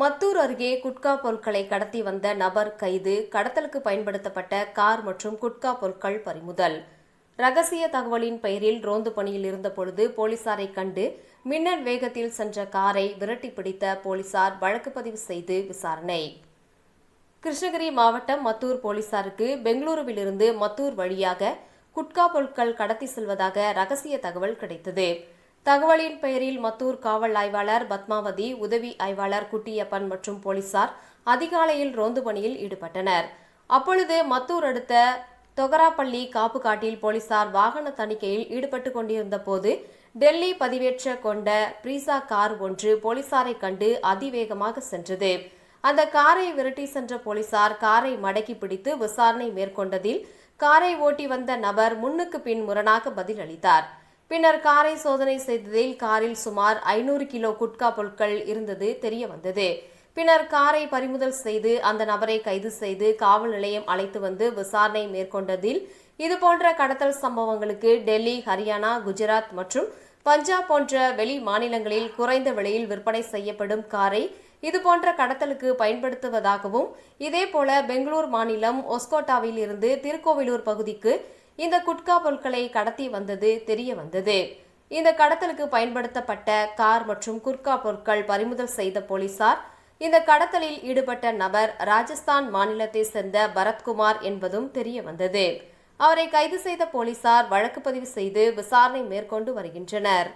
மத்தூர் அருகே குட்கா பொருட்களை கடத்தி வந்த நபர் கைது கடத்தலுக்கு பயன்படுத்தப்பட்ட கார் மற்றும் குட்கா பொருட்கள் பறிமுதல். ரகசிய தகவலின் பெயரில் ரோந்து பணியில் இருந்தபொழுது போலீசாரை கண்டு மின்னல் வேகத்தில் சென்ற காரை விரட்டி பிடித்த போலீசார் வழக்கு பதிவு செய்து விசாரணை. கிருஷ்ணகிரி மாவட்டம் மத்தூர் போலீசாருக்கு பெங்களூருவிலிருந்து மத்தூர் வழியாக குட்கா பொருட்கள் கடத்தி செல்வதாக ரகசிய தகவல் கிடைத்தது. தகவலின் பெயரில் மத்தூர் காவல் ஆய்வாளர் பத்மாவதி உதவி ஆய்வாளர் குட்டியப்பன் மற்றும் போலீசார் அதிகாலையில் ரோந்து பணியில் ஈடுபட்டனர். அப்பொழுது மத்தூர் அடுத்த தொகராப்பள்ளி காப்புக்காட்டில் போலீசார் வாகன தணிக்கையில் ஈடுபட்டு கொண்டிருந்த போது டெல்லி பதிவேற்ற கொண்ட பிரீசா கார் ஒன்று போலீசாரை கண்டு அதிவேகமாக சென்றது. அந்த காரை விரட்டி சென்ற போலீசார் காரை மடக்கி பிடித்து விசாரணை மேற்கொண்டதில் காரை ஓட்டி வந்த நபர் முன்னுக்கு பின் முரணாக பதில் அளித்தார் பின்னர் காரை சோதனை செய்ததில் காரில் சுமார் ஐநூறு கிலோ குட்கா பொருட்கள் இருந்தது தெரிய வந்தது பின்னர் காரை பறிமுதல் செய்து அந்த நபரை கைது செய்து காவல் நிலையம் அழைத்து வந்து விசாரணை மேற்கொண்டதில் இதுபோன்ற கடத்தல் சம்பவங்களுக்கு டெல்லி ஹரியானா குஜராத் மற்றும் பஞ்சாப் போன்ற வெளி மாநிலங்களில் குறைந்த விலையில் விற்பனை செய்யப்படும் காரை இதுபோன்ற கடத்தலுக்கு பயன்படுத்துவதாகவும் இதேபோல பெங்களூர் மாநிலம் ஒஸ்கோட்டாவில் இருந்து திருக்கோவிலூர் பகுதிக்கு இந்த குட்கா பொருட்களை கடத்தி வந்தது தெரிய வந்தது. இந்த கடத்தலுக்கு பயன்படுத்தப்பட்ட கார் மற்றும் குட்கா பொருட்கள் பறிமுதல் செய்த போலீசார் இந்த கடத்தலில் ஈடுபட்ட நபர் ராஜஸ்தான் மாநிலத்தை சேர்ந்த பரத்குமார் என்பதும் தெரிய வந்தது. அவரை கைது செய்த போலீசார் வழக்கு பதிவு செய்து விசாரணை மேற்கொண்டு வருகின்றனர்.